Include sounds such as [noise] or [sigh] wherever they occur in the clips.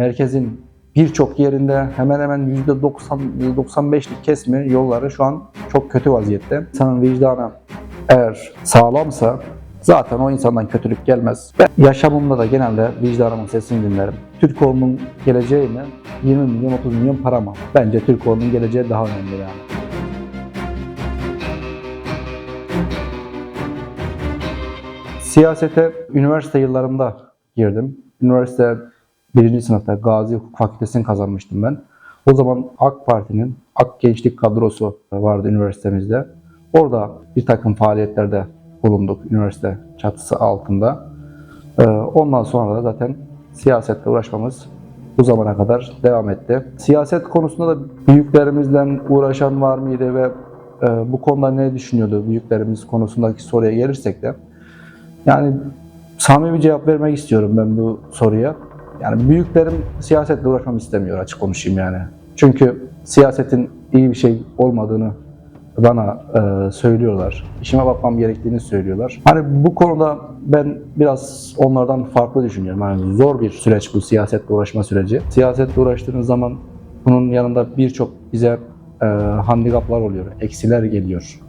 merkezin birçok yerinde hemen hemen %90, %95'lik kesimi yolları şu an çok kötü vaziyette. İnsanın vicdanı eğer sağlamsa zaten o insandan kötülük gelmez. Ben yaşamımda da genelde vicdanımın sesini dinlerim. Türkoğlu'nun geleceği mi? 20 milyon, 30 milyon para mı? Bence Türkoğlu'nun geleceği daha önemli yani. Siyasete üniversite yıllarımda girdim. Üniversite birinci sınıfta Gazi Hukuk Fakültesini kazanmıştım ben. O zaman AK Parti'nin AK Gençlik kadrosu vardı üniversitemizde. Orada bir takım faaliyetlerde bulunduk üniversite çatısı altında. Ee, Ondan sonra da zaten siyasetle uğraşmamız bu zamana kadar devam etti. Siyaset konusunda da büyüklerimizden uğraşan var mıydı ve e, bu konuda ne düşünüyordu büyüklerimiz konusundaki soruya gelirsek de yani samimi cevap vermek istiyorum ben bu soruya. Yani büyüklerim siyasetle uğraşmamı istemiyor açık konuşayım yani. Çünkü siyasetin iyi bir şey olmadığını bana e, söylüyorlar. İşime bakmam gerektiğini söylüyorlar. Hani bu konuda ben biraz onlardan farklı düşünüyorum. Yani zor bir süreç bu siyasetle uğraşma süreci. Siyasetle uğraştığınız zaman bunun yanında birçok bize e, handikaplar oluyor, eksiler geliyor.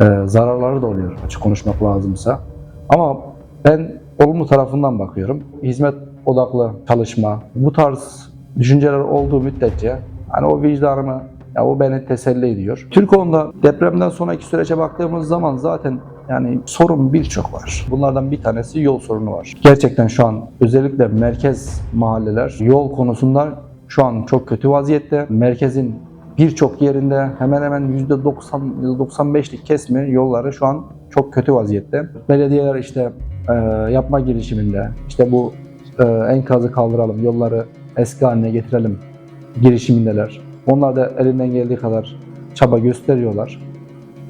E, zararları da oluyor açık konuşmak lazımsa. Ama ben olumlu tarafından bakıyorum. Hizmet odaklı çalışma, bu tarz düşünceler olduğu müddetçe hani o vicdanımı, ya o beni teselli ediyor. Türkiye'de depremden sonraki sürece baktığımız zaman zaten yani sorun birçok var. Bunlardan bir tanesi yol sorunu var. Gerçekten şu an özellikle merkez mahalleler yol konusunda şu an çok kötü vaziyette. Merkezin birçok yerinde hemen hemen %90, %95'lik kesimi yolları şu an çok kötü vaziyette. Belediyeler işte e, yapma girişiminde, işte bu e, enkazı kaldıralım, yolları eski haline getirelim girişimindeler. Onlar da elinden geldiği kadar çaba gösteriyorlar.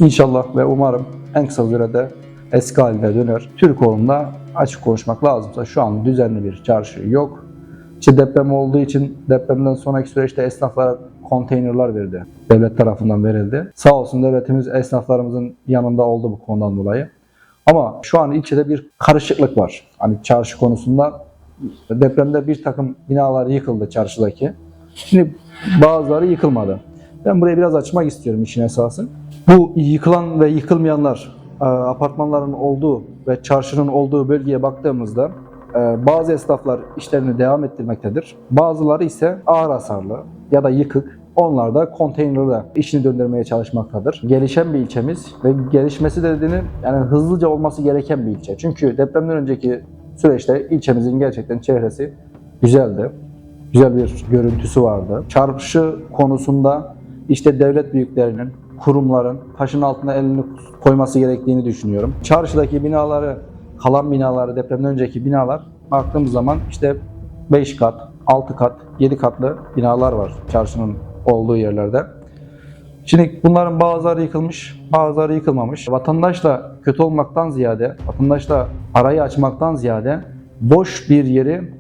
İnşallah ve umarım en kısa sürede eski haline döner. Türkoğlu'nda açık konuşmak lazımsa şu an düzenli bir çarşı yok. İşte deprem olduğu için depremden sonraki süreçte esnaflara konteynerler verdi. Devlet tarafından verildi. Sağ olsun devletimiz esnaflarımızın yanında oldu bu konudan dolayı. Ama şu an ilçede bir karışıklık var. Hani çarşı konusunda depremde bir takım binalar yıkıldı çarşıdaki. Şimdi bazıları yıkılmadı. Ben burayı biraz açmak istiyorum işin esası. Bu yıkılan ve yıkılmayanlar e, apartmanların olduğu ve çarşının olduğu bölgeye baktığımızda e, bazı esnaflar işlerini devam ettirmektedir. Bazıları ise ağır hasarlı ya da yıkık. Onlar da konteynerle işini döndürmeye çalışmaktadır. Gelişen bir ilçemiz ve gelişmesi de dediğini yani hızlıca olması gereken bir ilçe. Çünkü depremden önceki süreçte ilçemizin gerçekten çehresi güzeldi. Güzel bir görüntüsü vardı. Çarşı konusunda işte devlet büyüklerinin, kurumların taşın altına elini koyması gerektiğini düşünüyorum. Çarşıdaki binaları, kalan binaları, depremden önceki binalar baktığımız zaman işte 5 kat, 6 kat, 7 katlı binalar var çarşının olduğu yerlerde. Şimdi bunların bazıları yıkılmış, bazıları yıkılmamış. Vatandaşla kötü olmaktan ziyade, vatandaşla arayı açmaktan ziyade boş bir yeri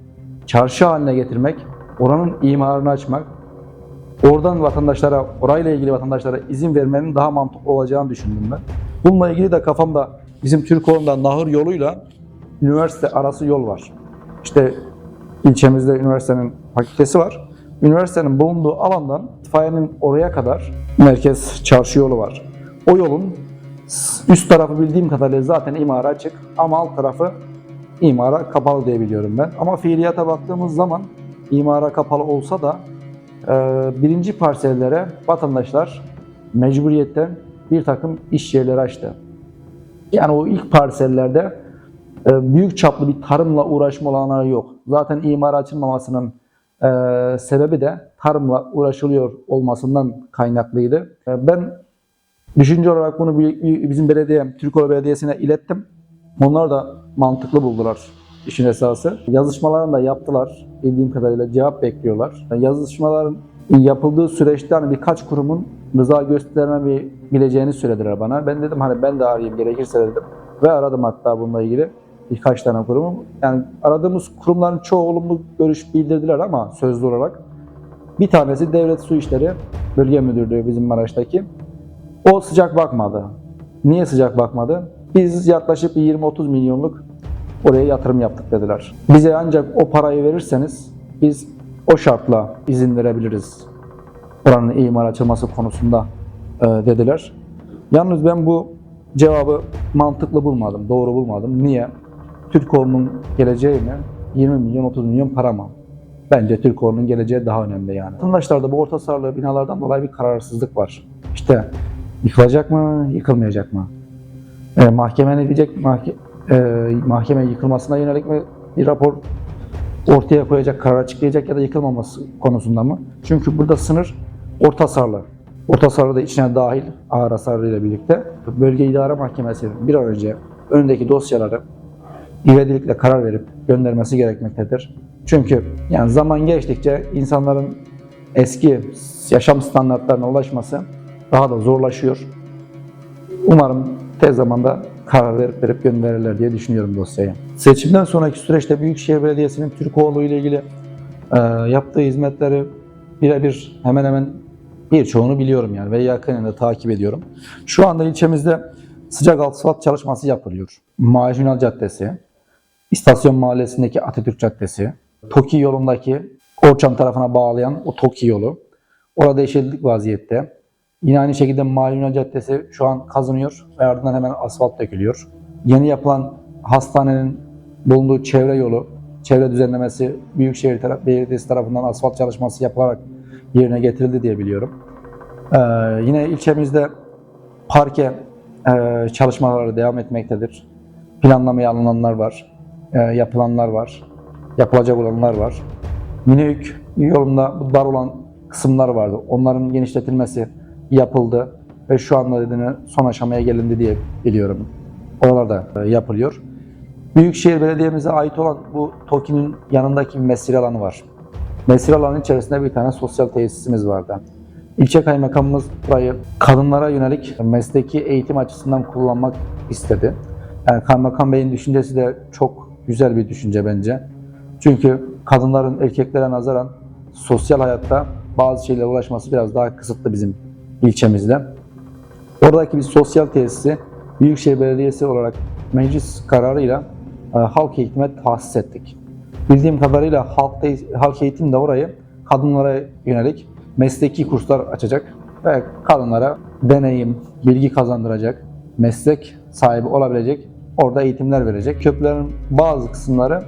çarşı haline getirmek, oranın imarını açmak, oradan vatandaşlara, orayla ilgili vatandaşlara izin vermenin daha mantıklı olacağını düşündüm ben. Bununla ilgili de kafamda bizim Türkoğlu'nda nahır yoluyla üniversite arası yol var. İşte ilçemizde üniversitenin fakültesi var. Üniversitenin bulunduğu alandan itfaiyenin oraya kadar merkez çarşı yolu var. O yolun üst tarafı bildiğim kadarıyla zaten imara açık ama alt tarafı imara kapalı diye biliyorum ben. Ama fiiliyata baktığımız zaman imara kapalı olsa da e, birinci parsellere vatandaşlar mecburiyetten bir takım iş yerleri açtı. Yani o ilk parsellerde e, büyük çaplı bir tarımla uğraşma olanları yok. Zaten imar açılmamasının e, sebebi de tarımla uğraşılıyor olmasından kaynaklıydı. Ben düşünce olarak bunu bi- bizim belediye, Türkoğlu Belediyesi'ne ilettim. Onlar da mantıklı buldular işin esası. Yazışmalarını da yaptılar. Bildiğim kadarıyla cevap bekliyorlar. Yazışmaların yapıldığı süreçte hani birkaç kurumun rıza göstermeyebileceğini söylediler bana. Ben dedim hani ben de arayayım gerekirse dedim. Ve aradım hatta bununla ilgili birkaç tane kurumu. Yani aradığımız kurumların çoğu olumlu görüş bildirdiler ama sözlü olarak. Bir tanesi Devlet Su İşleri Bölge Müdürlüğü bizim Maraş'taki. O sıcak bakmadı. Niye sıcak bakmadı? Biz yaklaşık bir 20-30 milyonluk oraya yatırım yaptık dediler. Bize ancak o parayı verirseniz biz o şartla izin verebiliriz oranın imar açılması konusunda e, dediler. Yalnız ben bu cevabı mantıklı bulmadım, doğru bulmadım. Niye? Türkoğlu'nun geleceği mi? 20 milyon, 30 milyon para mı? Bence Türkoğlu'nun geleceği daha önemli yani. Vatandaşlarda bu orta sarılı binalardan dolayı bir kararsızlık var. İşte yıkılacak mı, yıkılmayacak mı? E, mahkeme ne diyecek? Mahke, e, mahkeme yıkılmasına yönelik mi bir rapor ortaya koyacak, karar açıklayacak ya da yıkılmaması konusunda mı? Çünkü burada sınır orta hasarlı. Orta hasarlı da içine dahil ağır hasarlı ile birlikte bölge idare mahkemesinin bir an önce önündeki dosyaları ivedilikle karar verip göndermesi gerekmektedir. Çünkü yani zaman geçtikçe insanların eski yaşam standartlarına ulaşması daha da zorlaşıyor. Umarım tez zamanda karar verip, verip gönderirler diye düşünüyorum dosyayı. Seçimden sonraki süreçte Büyükşehir Belediyesi'nin Türkoğlu ile ilgili e, yaptığı hizmetleri birebir hemen hemen birçoğunu biliyorum yani ve yakından takip ediyorum. Şu anda ilçemizde sıcak asfalt çalışması yapılıyor. Maaş Ünal Caddesi, İstasyon Mahallesi'ndeki Atatürk Caddesi, TOKİ yolundaki Orçam tarafına bağlayan o TOKİ yolu. Orada yeşillik vaziyette. Yine aynı şekilde Mavi Yunan Caddesi şu an kazınıyor ve ardından hemen asfalt dökülüyor. Yeni yapılan hastanenin bulunduğu çevre yolu, çevre düzenlemesi Büyükşehir Belediyesi tarafından asfalt çalışması yapılarak yerine getirildi diye biliyorum. Ee, yine ilçemizde parke e, çalışmaları devam etmektedir. Planlamaya alınanlar var, e, yapılanlar var, yapılacak olanlar var. Minöyük yolunda dar olan kısımlar vardı. Onların genişletilmesi yapıldı ve şu anda dediğine son aşamaya gelindi diye biliyorum. Oralarda e, yapılıyor. Büyükşehir Belediye'mize ait olan bu TOKİ'nin yanındaki mesire alanı var. Mesire alanının içerisinde bir tane sosyal tesisimiz vardı. İlçe kaymakamımız burayı kadınlara yönelik mesleki eğitim açısından kullanmak istedi. Yani kaymakam beyin düşüncesi de çok güzel bir düşünce bence. Çünkü kadınların erkeklere nazaran sosyal hayatta bazı şeylere ulaşması biraz daha kısıtlı bizim ilçemizde. Oradaki bir sosyal tesisi Büyükşehir Belediyesi olarak meclis kararıyla e, halk eğitime tahsis ettik. Bildiğim kadarıyla halk, te- halk eğitim de orayı kadınlara yönelik mesleki kurslar açacak ve kadınlara deneyim, bilgi kazandıracak, meslek sahibi olabilecek orada eğitimler verecek. Köprülerin bazı kısımları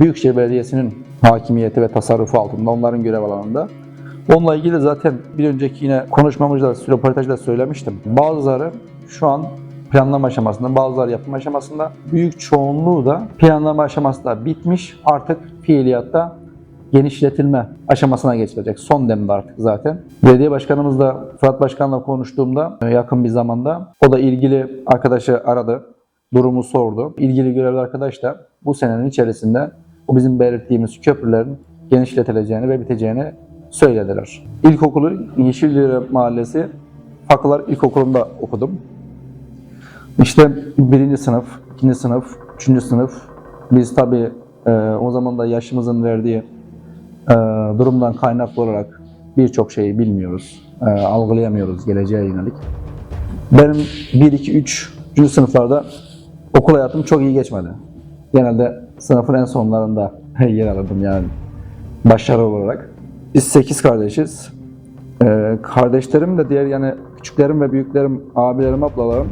Büyükşehir Belediyesi'nin hakimiyeti ve tasarrufu altında, onların görev alanında. Onunla ilgili zaten bir önceki yine konuşmamızda, röportajda söylemiştim. Bazıları şu an planlama aşamasında, bazıları yapım aşamasında, büyük çoğunluğu da planlama aşamasında bitmiş. Artık fiiliyatta genişletilme aşamasına geçilecek. Son demde artık zaten. Belediye başkanımızla Fırat Başkan'la konuştuğumda e, yakın bir zamanda o da ilgili arkadaşı aradı. Durumu sordu. İlgili görevli arkadaş da bu senenin içerisinde o bizim belirttiğimiz köprülerin genişletileceğini ve biteceğini söylediler. İlkokulu Yeşillere Mahallesi Fakılar İlkokulu'nda okudum. İşte birinci sınıf, ikinci sınıf, üçüncü sınıf. Biz tabii e, o zaman da yaşımızın verdiği e, durumdan kaynaklı olarak birçok şeyi bilmiyoruz, e, algılayamıyoruz geleceğe yönelik. Benim 1, 2, 3. sınıflarda okul hayatım çok iyi geçmedi. Genelde sınıfın en sonlarında [laughs] yer alırdım yani başarı olarak. Biz 8 kardeşiz. Ee, kardeşlerim de diğer yani küçüklerim ve büyüklerim, abilerim, ablalarım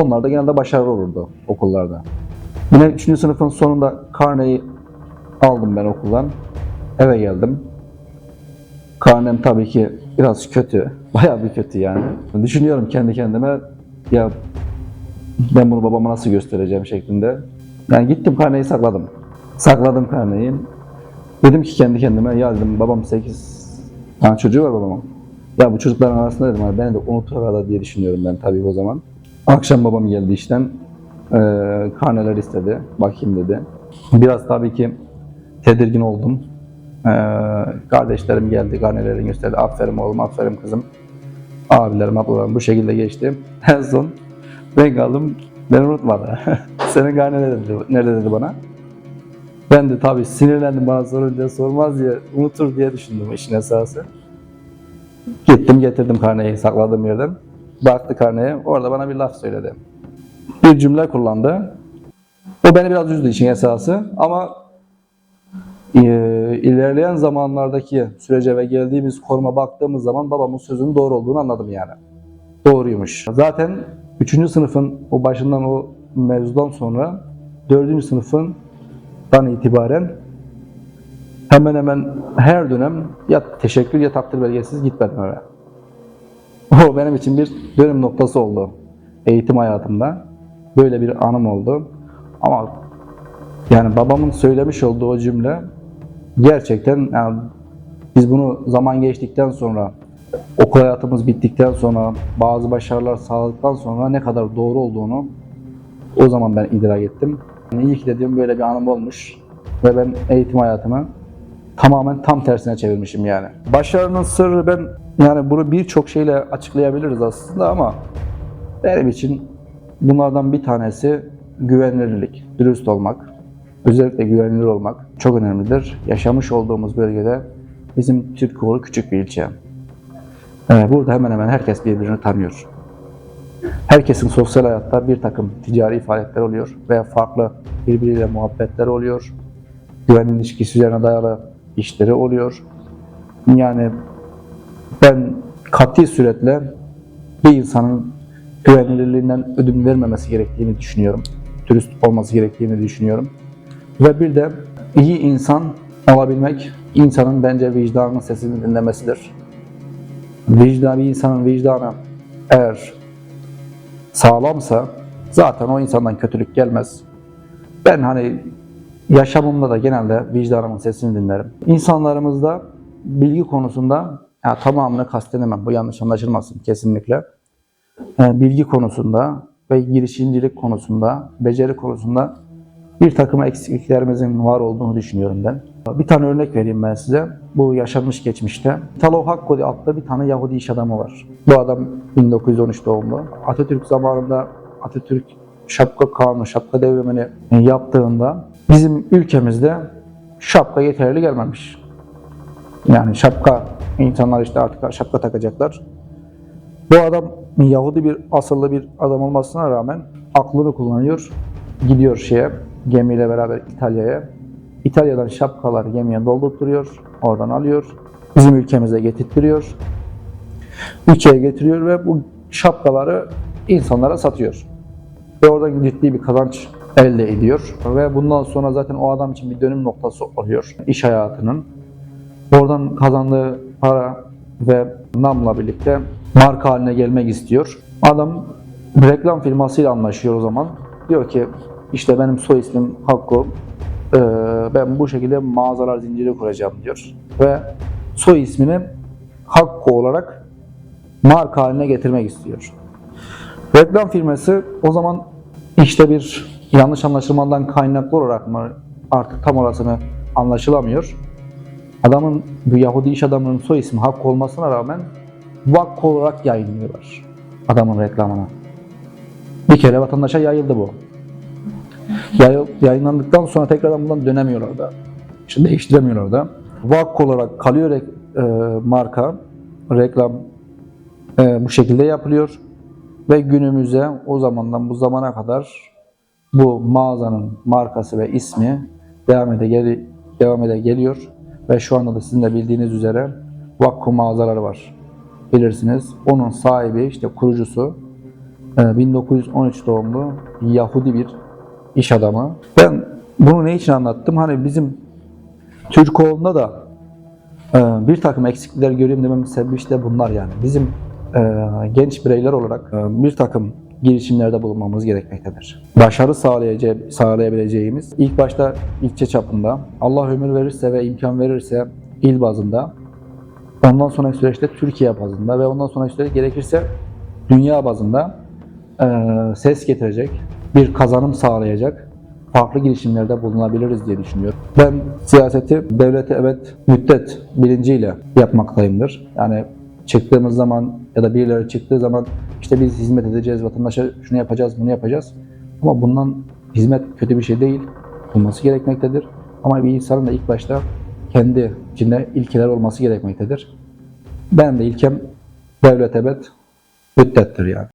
onlar da genelde başarılı olurdu okullarda. Yine 3. sınıfın sonunda karneyi aldım ben okuldan. Eve geldim. Karnem tabii ki biraz kötü. [laughs] Bayağı bir kötü yani. Düşünüyorum kendi kendime ya ben bunu babama nasıl göstereceğim şeklinde. Yani gittim karneyi sakladım. Sakladım karneyi. Dedim ki kendi kendime ya dedim babam 8 tane çocuğu var babamın. Ya bu çocukların arasında dedim abi beni de unutur arada diye düşünüyorum ben tabii o zaman. Akşam babam geldi işten. Ee, karneler istedi. Bakayım dedi. Biraz tabii ki tedirgin oldum. Ee, kardeşlerim geldi karnelerini gösterdi. Aferin oğlum, aferin kızım. Abilerim, ablalarım bu şekilde geçti. [laughs] En son ben kaldım. Beni unutmadı. [laughs] Senin karne nerede dedi, nerede dedi bana. Ben de tabii sinirlendim bana sorunca sormaz diye unutur diye düşündüm işin esası. Gittim getirdim karneyi sakladığım yerden. Baktı karneye orada bana bir laf söyledi. Bir cümle kullandı. O beni biraz üzdü işin esası ama Ee, ilerleyen zamanlardaki sürece ve geldiğimiz konuma baktığımız zaman babamın sözünün doğru olduğunu anladım yani. Doğruymuş. Zaten 3. sınıfın o başından o mevzudan sonra 4. sınıfından itibaren hemen hemen her dönem ya teşekkür ya takdir belgesiz gitmedim eve. O benim için bir dönüm noktası oldu eğitim hayatımda. Böyle bir anım oldu. Ama yani babamın söylemiş olduğu o cümle gerçekten yani biz bunu zaman geçtikten sonra okul hayatımız bittikten sonra bazı başarılar sağladıktan sonra ne kadar doğru olduğunu o zaman ben idrak ettim. Yani iyi ki de diyorum böyle bir anım olmuş ve ben eğitim hayatımı tamamen tam tersine çevirmişim yani. Başarının sırrı ben yani bunu birçok şeyle açıklayabiliriz aslında ama benim için bunlardan bir tanesi güvenilirlik, dürüst olmak. Özellikle güvenilir olmak çok önemlidir. Yaşamış olduğumuz bölgede bizim Türkoğlu küçük bir ilçe. Ee, burada hemen hemen herkes birbirini tanıyor. Herkesin sosyal hayatta bir takım ticari faaliyetler oluyor veya farklı birbiriyle muhabbetler oluyor. Güven ilişkisi üzerine dayalı işleri oluyor. Yani ben kat'i suretle bir insanın güvenilirliğinden ödün vermemesi gerektiğini düşünüyorum. Dürüst olması gerektiğini düşünüyorum. Ve bir de iyi insan olabilmek insanın bence vicdanının sesini dinlemesidir. Vicdan, bir insanın vicdanı eğer sağlamsa zaten o insandan kötülük gelmez. Ben hani yaşamımda da genelde vicdanımın sesini dinlerim. İnsanlarımızda bilgi konusunda ya tamamını kastedemem. Bu yanlış anlaşılmasın kesinlikle. E, bilgi konusunda ve girişimcilik konusunda, beceri konusunda bir takım eksikliklerimizin var olduğunu düşünüyorum ben. Bir tane örnek vereyim ben size. Bu yaşanmış geçmişte. Italo Hakkodi adlı bir tane Yahudi iş adamı var. Bu adam 1913 doğumlu. Atatürk zamanında Atatürk şapka kanunu, şapka devrimini yaptığında bizim ülkemizde şapka yeterli gelmemiş. Yani şapka, insanlar işte artık şapka takacaklar. Bu adam Yahudi bir asıllı bir adam olmasına rağmen aklını kullanıyor. Gidiyor şeye, gemiyle beraber İtalya'ya. İtalya'dan şapkalar gemiye doldurtuyor. Oradan alıyor. Bizim ülkemize getirtiyor. Ülkeye getiriyor ve bu şapkaları insanlara satıyor. Ve oradan ciddi bir kazanç elde ediyor. Ve bundan sonra zaten o adam için bir dönüm noktası oluyor iş hayatının. Oradan kazandığı para ve namla birlikte marka haline gelmek istiyor. Adam reklam firmasıyla anlaşıyor o zaman. Diyor ki işte benim soy ismim Hakko. Ee, ben bu şekilde mağazalar zinciri kuracağım diyor. Ve soy ismini Hakko olarak marka haline getirmek istiyor. Reklam firması o zaman işte bir yanlış anlaşılmadan kaynaklı olarak mı artık tam orasını anlaşılamıyor. Adamın bu Yahudi iş adamının soy ismi Hakko olmasına rağmen Vakko olarak yayınlıyorlar adamın reklamını. Bir kere vatandaşa yayıldı bu. Yayınlandıktan sonra tekrardan bundan dönemiyorlar da. İşte değiştiremiyorlar da. Vakko olarak kalıyor e, marka, reklam e, bu şekilde yapılıyor. Ve günümüze o zamandan bu zamana kadar bu mağazanın markası ve ismi devam ede, gel devam ede geliyor. Ve şu anda da sizin de bildiğiniz üzere Vakko mağazaları var bilirsiniz. Onun sahibi işte kurucusu e, 1913 doğumlu Yahudi bir iş adamı. Ben bunu ne için anlattım? Hani bizim Türkoğlu'nda da e, bir takım eksiklikler göreyim dememin sebebi işte bunlar yani. Bizim e, genç bireyler olarak e, bir takım girişimlerde bulunmamız gerekmektedir. Başarı sağlayabileceğimiz ilk başta ilçe çapında Allah ömür verirse ve imkan verirse il bazında Ondan sonraki süreçte Türkiye bazında ve ondan sonraki süreçte gerekirse dünya bazında e, ses getirecek, bir kazanım sağlayacak farklı girişimlerde bulunabiliriz diye düşünüyorum. Ben siyaseti devlete evet müddet bilinciyle yapmaktayımdır. Yani çıktığımız zaman ya da birileri çıktığı zaman işte biz hizmet edeceğiz, vatandaşa şunu yapacağız, bunu yapacağız. Ama bundan hizmet kötü bir şey değil. Olması gerekmektedir. Ama bir insanın da ilk başta kendi içinde ilkeler olması gerekmektedir. Ben de ilkem devlet evet müddettir yani.